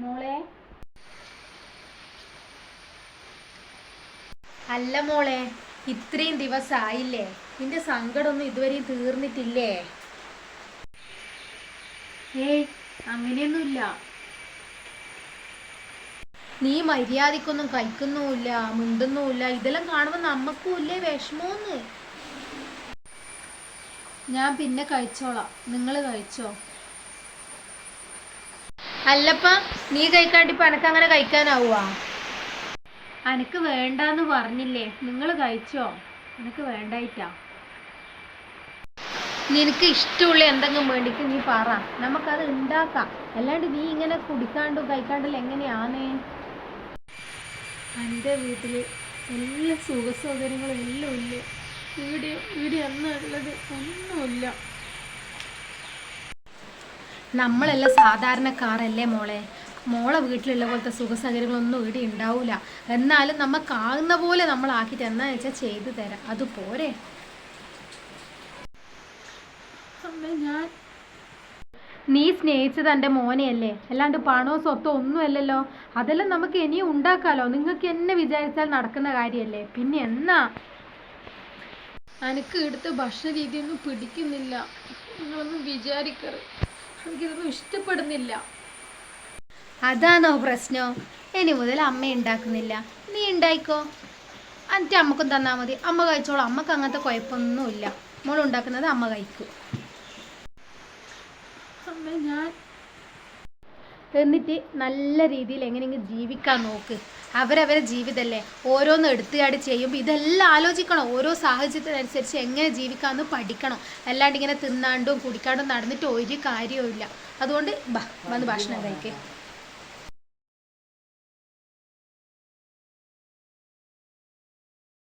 മോളെ. അല്ല മോളെ ഇത്രയും ദിവസമായില്ലേ നിന്റെ സങ്കടമൊന്നും ഇതുവരെയും തീർന്നിട്ടില്ലേ? ഏയ് അങ്ങനെയൊന്നുമില്ല. നീ മര്യാദക്കൊന്നും കഴിക്കുന്നുമില്ല മിണ്ടുന്നുമില്ല ഇതെല്ലാം കാണുമ്പോൾ നമുക്കും ഇല്ലേ വിഷമോന്ന് ഞാൻ പിന്നെ കഴിച്ചോളാം. നിങ്ങൾ കഴിച്ചോ? അല്ലപ്പ നീ കഴിക്കാണ്ടിപ്പോ അനക്ക് അങ്ങനെ കഴിക്കാനാവുവാ? അനക്ക് വേണ്ടാന്ന് പറഞ്ഞില്ലേ? നിങ്ങൾ കഴിച്ചോ? അനക്ക് വേണ്ടായിട്ടാ. നിനക്ക് ഇഷ്ടമുള്ള എന്തെങ്കിലും വേണ്ടിക്ക് നീ പറ. നമുക്കത് ഉണ്ടാക്കാം. അല്ലാണ്ട് നീ ഇങ്ങനെ കുടിക്കാണ്ടും കഴിക്കാണ്ടല്ല എങ്ങനെയാണ് എന്റെ വീട്ടിൽ എല്ലാ സുഖ സൗകര്യങ്ങളും എല്ലാം ഇല്ല ഇവിടെ ഇവിടെ എന്നുള്ളത് ഒന്നുമില്ല. നമ്മളെല്ലാം സാധാരണക്കാരല്ലേ മോളെ? മോളെ വീട്ടിലുള്ള പോലത്തെ സുഖ സൗകര്യങ്ങളൊന്നും ഇവിടെ ഉണ്ടാവില്ല എന്നാലും നമുക്കാകുന്ന പോലെ നമ്മൾ ആക്കിയിട്ട് എന്നാന്ന് വെച്ചാൽ ചെയ്തു തരാം. അത് പോരെ? ഞാൻ നീ സ്നേഹിച്ചത് എന്റെ മോനെയല്ലേ? അല്ലാണ്ട് പണോ സ്വത്തോ ഒന്നുമല്ലല്ലോ അതെല്ലാം നമുക്ക് ഇനിയും ഉണ്ടാക്കാലോ. നിങ്ങൾക്ക് എന്നെ വിചാരിച്ചാൽ നടക്കുന്ന കാര്യമല്ലേ പിന്നെ എന്നാ? എനിക്ക് ഇവിടുത്തെ ഭക്ഷണ രീതിയൊന്നും പിടിക്കുന്നില്ല. നിങ്ങളൊന്നും വിചാരിക്കരുത്. എനിക്കിതൊന്നും ഇഷ്ടപ്പെടുന്നില്ല. അതാണോ പ്രശ്നം? ഇനി മുതൽ അമ്മ ഉണ്ടാക്കുന്നില്ല നീ ഉണ്ടായിക്കോ എന്നിട്ട് അമ്മക്കും തന്നാൽ മതി. അമ്മ കഴിച്ചോളൂ. അമ്മയ്ക്ക് അങ്ങനത്തെ കുഴപ്പമൊന്നുമില്ല മോൾ ഉണ്ടാക്കുന്നത് അമ്മ കഴിക്കും. അമ്മ ഞാൻ എന്നിട്ട് നല്ല രീതിയിൽ എങ്ങനെയെങ്കിലും ജീവിക്കാൻ നോക്ക്. അവരവരെ ജീവിതമല്ലേ ഓരോന്ന് എടുത്തുകാട് ചെയ്യുമ്പോൾ ഇതെല്ലാം ആലോചിക്കണം. ഓരോ സാഹചര്യത്തിനനുസരിച്ച് എങ്ങനെ ജീവിക്കാമെന്ന് പഠിക്കണം. അല്ലാണ്ട് ഇങ്ങനെ തിന്നാണ്ടും കുടിക്കാണ്ടും നടന്നിട്ട് ഒരു കാര്യവും ഇല്ല അതുകൊണ്ട് വന്ന് ഭക്ഷണം കഴിക്കേ.